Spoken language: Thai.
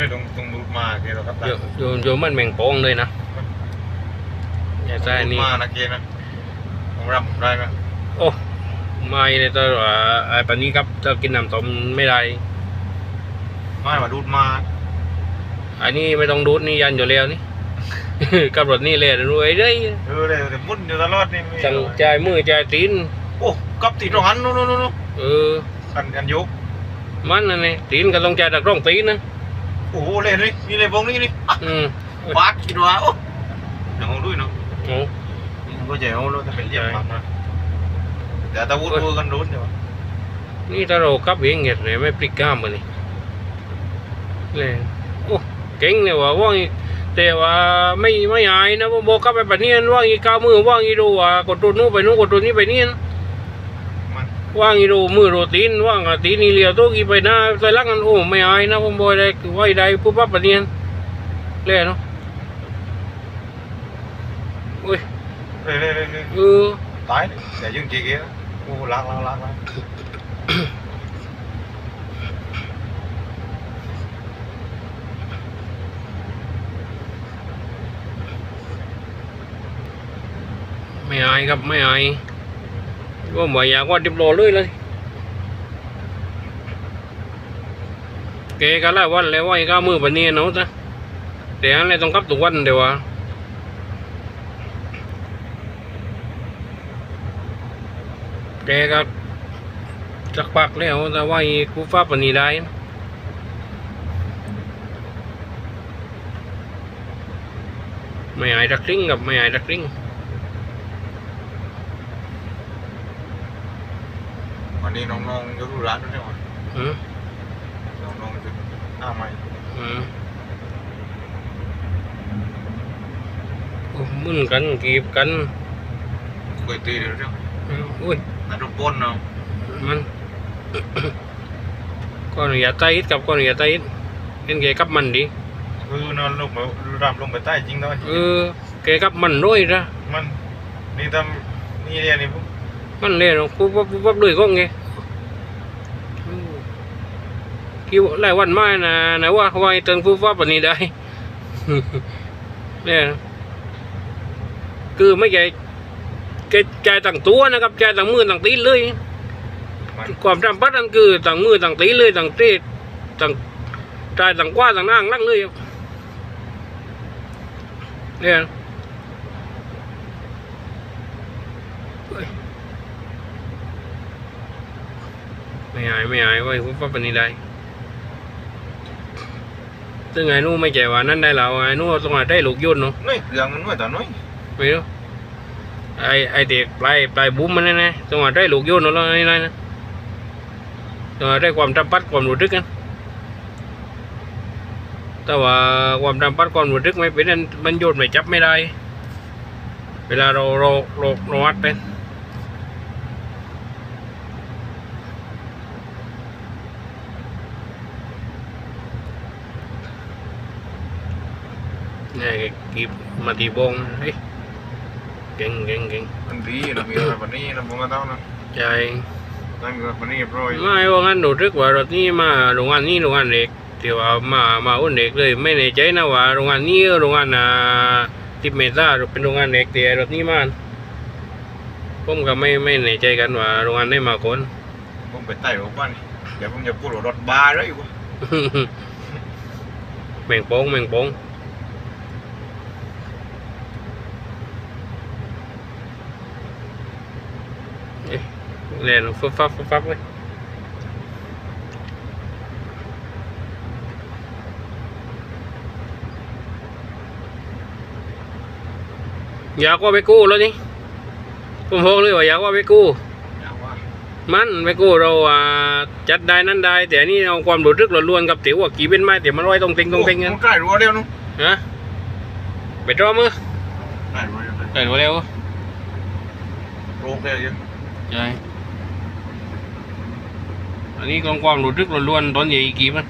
เลยตรงตรงรูดมาเกเราครับโยโยโยมันแมงโปองเลยนะอย่าใช่นี่มานะเกนะของรำได้ไหมโอ้ไม่เลยต่ว่าไอ้ปันนี้ครับจะกินน้ำต้มไม่ได้ไม่มาดูดมาอันนี้ไม่ต้องดูดนี่ยันอยู่แล้วนี่กับรถนี่เลยรวยเลยเออเลยมุ่นอยู่ตลอดนี่จังใจมือใจตีนโอ้กับตีนหันนู้นนู้นนู้นเออกันกันยุกมันนั่นนี่ตีนก็ต้องใจายตะกร้องตีนนะ โอ้โหเลยนี่นี่เลยพงนี่นี่อืมบาดคิดว่าโอ้ยังเอาด้วยเนาะโอ้ก็ใจเอาแล้วแต่เป็นเรียบมากนะแต่ตะวุ้นกันรุนเดี๋ยวนี่ถ้าเราขับเองเงี้ยเลยไม่พลิกก้ามมันนี่เลยโอ้เก่งเลยว่ะว่างอีแต่ว่าไม่ไม่อายนะผมบอกขับไปปะเนียนว่างอีกก้าวมือว่างอีดูว่ากดตัวนู้นไปนู้นกดตัวนี้ไปนี่นะมัน ว่างอีดูมือโรตีนว่างกับตีนนี่เลียวตัวกี่ไปหน้าใส่ลักกันโอ้ไม่อายนะผมบอกเลยไว้ใดปุ๊บปั๊บปะเนียนเลยเนาะโอ้ยเลยเลยเลยเลยเออตายแต่ยังจีเกี้ยโอ้ล้างล้างล้างล้างไม่อายครับไม่อาย ก็หมายอยากว่าดิบโลเลยเลยแกก็ไล่วันแล้วว่าอีก้ามือปนีเนาะจ้ะแต่อันอะไรต้องกับทุกวันเดี๋ยววะแกก็จักปักแล้วแต่ว่าอีกูฟ้าปนีได้ไม่อายรักริ้งกับไม่อายรักริ้ง วันนี้น้องๆยกดูร้านด้วยใช่ไหมอืมน้องๆจะหน้าใหม่อืมโอ้มึนกันกีบกันเคยตีเดี๋ยวเดี๋ยวอืมอุ้ยนั่นรูปบนเนาะมันก็อนุญาตไตอิดกับก็อนุญาตไตอิดเห็นแกกับมันดิคือนอนลงไปรำลงไปใต้จริงด้วยเออแกกับมันด้วยนะมันนี่ทำนี่เรียนนี่ปุ๊บมันเลยเนาะปุ๊บปั๊บปุ๊บปั๊บด้วยก็ไงอืม คิวหลายวันมานะนะว่าเขาว่าไอ้เติงปุ๊บปั๊บปานนี้ได้เนี่ยคือไม่ใช่แกใจต่างตัวนะครับใจต่างมือต่างตีนเลยความจำปัดนั่นคือต่างมือต่างตีเลยต่างเตะต่างใจต่างกว้าต่างนั่งนั่งเลยเนี่ยไม่อายไม่อายเว้ยคุณป้าปานนีได้ ซึ่งไอ้นู่นไม่ใจว่านั่นได้แล้วไอ้นู่นต้องมาได้ลูกยุ่นเนาะนี่เรื่องมันไม่ต่อน้อยไม่รู้ไอ้ไอ้เด็กปลายปลายบุ้มมันนั่นนะต้องมาได้ลูกยุ่นเนาะไอ้นั่นนะต้องมาได้ความจำปัดความรู้ทึกกันแต่ว่าความจำปัดความรู้ทึกไม่เป็นนั่นมันโยนไม่จับไม่ได้ เวลาเราเราเราเราวัดเป็น เนี่ยกีบมาตีบงเฮ้ยเก่งเก่งเก่งมันดีเรามีอะวันนี้เราบอกกันเท่านะใจนั่นก็วันนี้โปรยไม่ว่างั้นรู้สึกว่ารถนี้มาโรงงานนี้โรงงานเล็กที่ว่ามามาอุ่นเด็กเลย ไม่แน่ใจนะว่าโรงงานนี้โรงงานอ่าทิพเมซ่าเป็นโรงงานเล็กแต่รถนี้มาผมก็ไม่ไม่แน่ใจกันว่าโรงงานได้มาคนผมไปใต้บอกว่านี่เดี๋ยวผมจะพูดว่ารถบาร์เลยกูแมงโป้งแมงโป้งะเล่นฟุบฟับฟุบฟับเลยอยากว่าไปกู้แล้วนี่ผมบอกเลยว่าอยากว่าไปกู้อยากว่ามันไปกู้เราอ่าจัดได้นั่นได้ แต่อันนี่เอาความรู้สึกล้วนๆกับติ๋วว่ากี่เป็นไม้แต่มันร้อยตรงเต็งตรงเต็งกันโอ้ใกล้รัวเร็วนู้นฮะไปตรอมือใกล้รัวเร็วไปหัวเร็วโรงเร็วเยอะใช่ อันนี้กองความรู้สึกล้วนๆตอนใหญ่กี่มัน